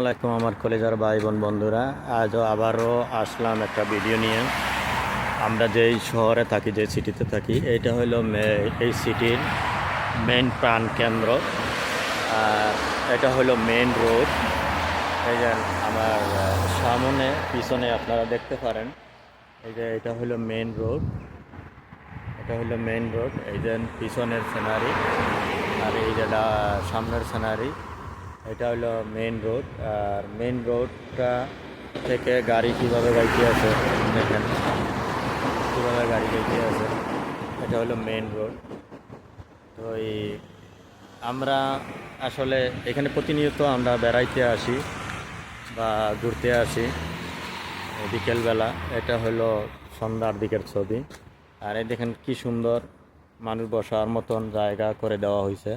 আলাইকুম আমার কলেজার ভাই বোন বন্ধুরা। আজও আবারও আসলাম একটা ভিডিও নিয়ে। আমরা যেই শহরে থাকি, যে সিটিতে থাকি, এইটা হলো এই সিটির মেন প্রাণ কেন্দ্র। আর এটা হলো মেন রোড এই যে আমার সামনে, পিছনে আপনারা দেখতে পারেন। এই যে এটা হলো মেন রোড এটা হলো মেন রোড এই যে পিছনের সিনারি আর এই যে সামনের সিনারি এটা হলো মেন রোড আর মেন রোডটা থেকে গাড়ি কীভাবে গাইতে আছে দেখেন। কীভাবে গাড়ি গাইতে আছে এটা হলো মেন রোড তো এই আমরা আসলে এখানে প্রতিনিয়ত আমরা বেড়াইতে আসি বা ঘুরতে আসি বিকেলবেলা। এটা হলো সন্ধ্যার দিকের ছবি। আর এই দেখেন কি সুন্দর মানুষ বসার মতন জায়গা করে দেওয়া হয়েছে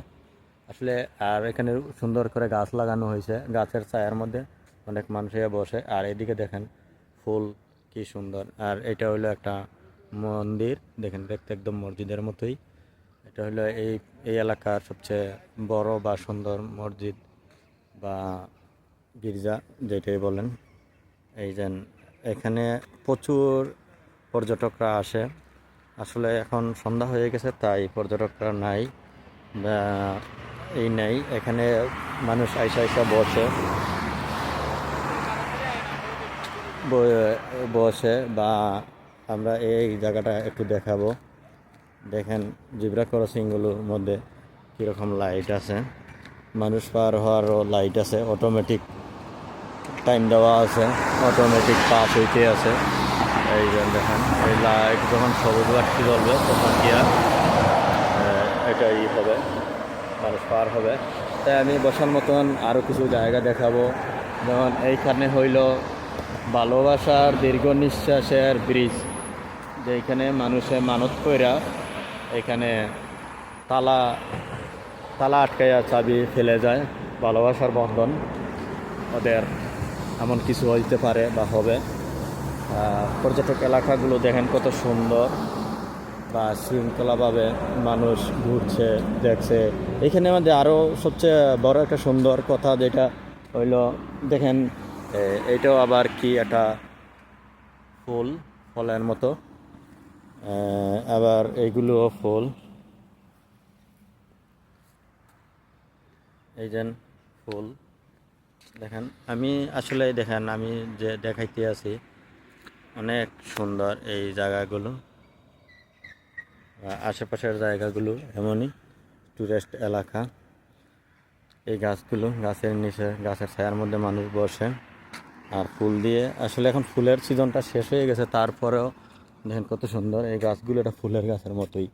আসলে, আর এখানে সুন্দর করে গাছ লাগানো হয়েছে। গাছের ছায়ার মধ্যে অনেক মানুষ বসে। আর এদিকে দেখেন, ফুল কি সুন্দর। আর এটা হলো একটা মন্দির। দেখেন, দেখতে একদম মসজিদের মতোই। এটা হলো এই এই এলাকার সবচেয়ে বড় বা সুন্দর মসজিদ বা গির্জা, যেটাই বলেন। এই যে, এখানে প্রচুর পর্যটকরা আসে। আসলে এখন সন্ধ্যা হয়ে গেছে, তাই পর্যটকরা নাই। এই নেই, এখানে মানুষ আইসা আইসা বসে। বসে বা আমরা এই জায়গাটা একটু দেখাবো। দেখেন জিব্রা ক্রসিংগুলোর মধ্যে কীরকম লাইট আছে। মানুষ পার হওয়ারও লাইট আছে, অটোমেটিক টাইম দেওয়া আছে, অটোমেটিক পাস হইতে আছে। এই দেখেন, এই লাইট যখন সবুজ বাড়তি জ্বলবে, তখন কি আর এটা ই হবে। মানুষ পার হবে। তাই আমি বসার মতন আরও কিছু জায়গা দেখাবো। যেমন এইখানে হইল ভালোবাসার দীর্ঘ নিঃশ্বাসের ব্রিজ যেখানে মানুষে মানত কইরা এখানে তালা তালা আটকাইয়া চাবি ফেলে যায়, ভালোবাসার বন্ধন ওদের এমন কিছু হইতে পারে বা হবে। পর্যটক এলাকাগুলো দেখেন কত সুন্দর। বা শৃঙ্খলাভাবে মানুষ ঘুরছে, দেখছে। এখানে আমাদের আরও সবচেয়ে বড় একটা সুন্দর কথা যেটা হইল, দেখেন এটাও আবার কি একটা ফুল, ফলের মতো। আবার এইগুলোও ফুল। এই যেন ফুল। দেখেন, আমি আসলে, দেখেন, আমি যে দেখাইতে আছি, অনেক সুন্দর এই জায়গাগুলো। আশেপাশের জায়গাগুলো এমনই টুরিস্ট এলাকা। এই গাছগুলো গাছের নিচে, গাছের ছায়ার মধ্যে মানুষ বসে। আর ফুল দিয়ে আসলে এখন ফুলের সিজনটা শেষ হয়ে গেছে, তারপরেও দেখেন কত সুন্দর। এই গাছগুলো এটা ফুলের গাছের মতোই।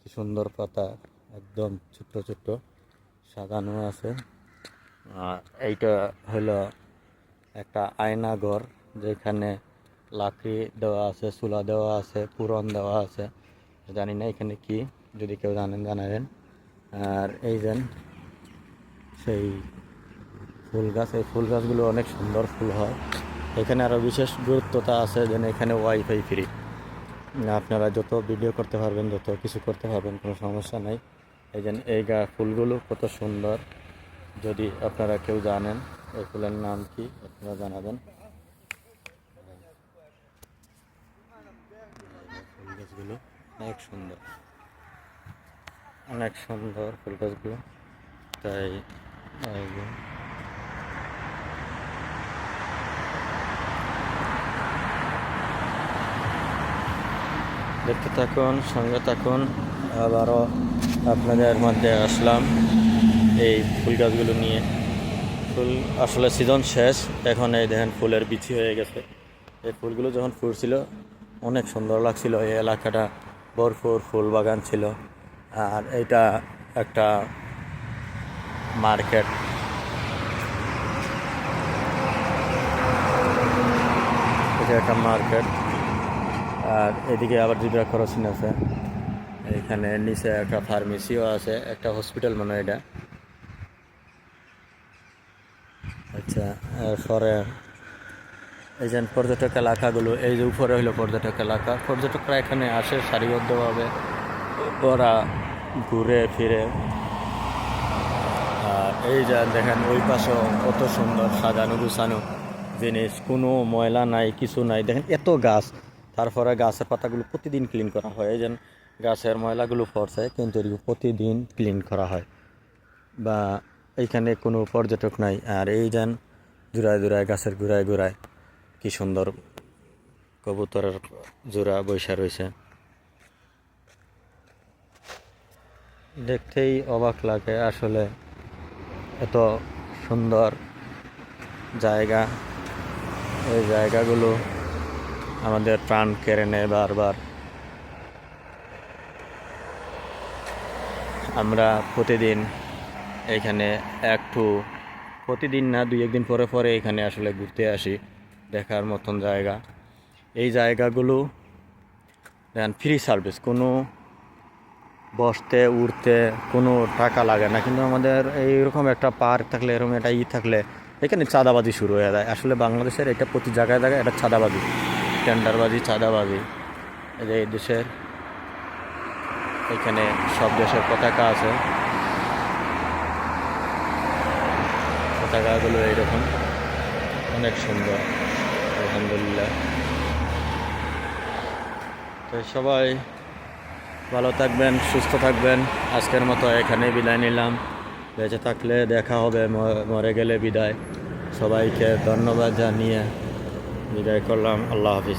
কি সুন্দর পাতা, একদম ছোট্ট ছোট্ট সাজানো আছে। আর এইটা হলো একটা আয়না ঘর যেখানে লাকড়ি দেওয়া আছে, চুলা দেওয়া আছে, পুরন দেওয়া আছে। জানি না এখানে কি, যদি কেউ জানেন জানাবেন। আর এই যেন সেই ফুল গাছ, এই ফুল গাছগুলো অনেক সুন্দর ফুল হয়। এখানে আরও বিশেষ গুরুত্বতা আছে যেন এখানে ওয়াইফাই ফ্রি। আপনারা যত ভিডিও করতে পারবেন, যত কিছু করতে পারবেন, কোনো সমস্যা নাই। এই যেন এই গা ফুলগুলো কত সুন্দর। যদি আপনারা কেউ জানেন, এই ফুলের নাম কি, আপনারা জানাবেন। ফুল গাছগুলো। অনেক সুন্দর। অনেক সুন্দর ফুল গাছগুলো। তাই দেখতে থাকুন, সঙ্গে থাকুন। আবারও আপনাদের মধ্যে আসলাম এই ফুল গাছগুলো নিয়ে। ফুল আসলে সিজন শেষ। এখন এই দেখেন ফুলের বিচি হয়ে গেছে। এই ফুলগুলো যখন ফুটছিল, অনেক সুন্দর লাগছিল এই এলাকাটা। ভরপুর ফুল বাগান ছিল। আর এইটা একটা মার্কেট। এটা একটা মার্কেট। আর এদিকে আবার জিব্রা ক্রসিং আছে। এখানে নিচে একটা ফার্মেসিও আছে, একটা হসপিটাল মনে হয় এটা। আচ্ছা এরপরে এই যে পর্যটক এলাকাগুলো, এই যে উপরে হলো পর্যটক এলাকা। পর্যটকরা এখানে আসে সারিবদ্ধভাবে। ওরা ঘুরে ফিরে। আর এই যা দেখেন, ওই পাশেও কত সুন্দর সাজানো গুছানো জিনিস। কোনো ময়লা নাই, কিছু নাই। দেখেন এত গাছ। তারপরে গাছের পাতাগুলো প্রতিদিন ক্লিন করা হয়। এই যেন গাছের ময়লাগুলো পড়ছে, কিন্তু এগুলো প্রতিদিন ক্লিন করা হয়। বা এইখানে কোনো পর্যটক নাই। আর এই যেন জোড়ায় জোড়ায় গাছের গোড়ায় গোড়ায়। কি সুন্দর কবুতরের জোড়া বৈশা রয়েছে। দেখতেই অবাক লাগে আসলে এত সুন্দর জায়গা। এই জায়গাগুলো আমাদের প্রাণ কেড়ে নেয় বারবার। আমরা প্রতিদিন এখানে একটু, প্রতিদিন না, দুই একদিন পরে পরে এখানে আসলে ঘুরতে আসি। দেখার মতন জায়গা। এই জায়গাগুলো, দেন ফ্রি সার্ভিস কোনো বসতে উঠতে কোনো টাকা লাগে না। কিন্তু আমাদের এইরকম একটা পার্ক থাকলে, এরকম একটা ই থাকলে, এখানে চাঁদাবাজি শুরু হয়ে যায়। আসলে বাংলাদেশের এটা প্রতি জায়গায় জায়গায় এটা চাঁদাবাজি টেন্ডারবাজি চাঁদাবাজি। এই যে এই দেশের, এখানে সব দেশের পতাকা আছে। পতাকাগুলো এইরকম, অনেক সুন্দর। আলহামদুলিল্লাহ। তো সবাই ভালো থাকবেন, সুস্থ থাকবেন। আজকের মতো এখানে বিদায় নিলাম। বেঁচে থাকলে দেখা হবে মরে গেলে বিদায়। সবাইকে ধন্যবাদ জানিয়ে বিদায় করলাম। আল্লাহ হাফিজ।